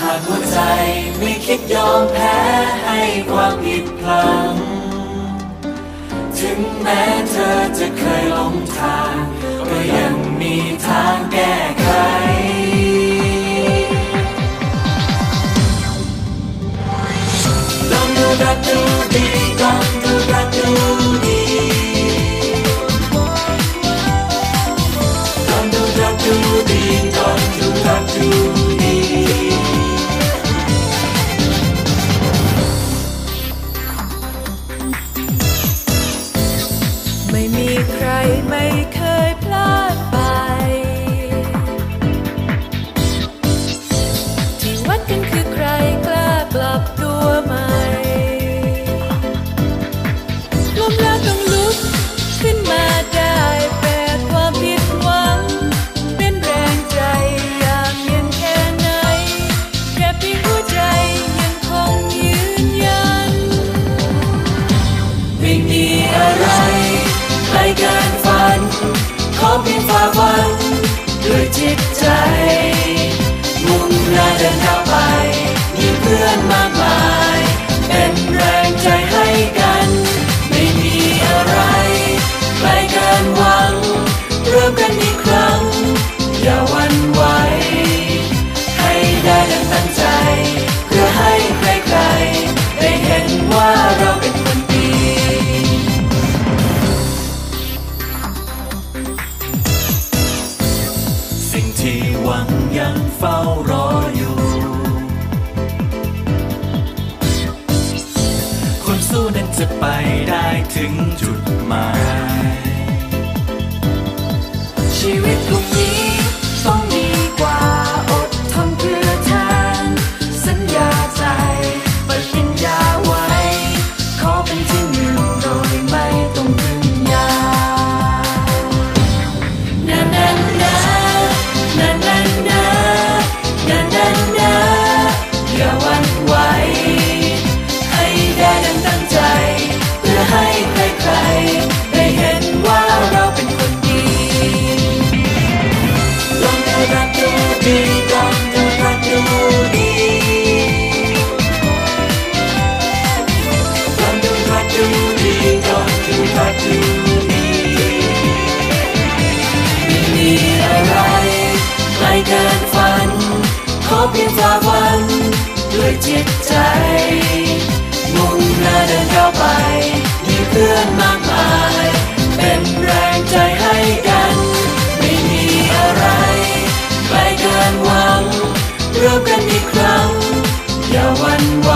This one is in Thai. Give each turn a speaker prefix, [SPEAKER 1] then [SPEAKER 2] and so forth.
[SPEAKER 1] หากหัวใจไม่คิดยอมแพ้ให้ความผิดพลัง ถึงแม้เธอ
[SPEAKER 2] ใครไม่เคย looking for ไปได้
[SPEAKER 1] ถึงจุดหมาย ชีวิตลูกนี้ต้องดีกว่าอดทนเพื่อทานสัญญาใจไปกินยาไว้ ขอเป็นที่หนึ่งโดยไม่ต้องพึ่งยานานานานานานานานานาอย่าวันไหวให้ได้ดังตั้งใจ จิตใจ มุ่งหน้าเดินเข้าไป มีเพื่อนมากมาย เป็นแรงใจให้กัน ไม่มีอะไรไกลเกินหวังร่วมกันอีกครั้ง อย่าวันวา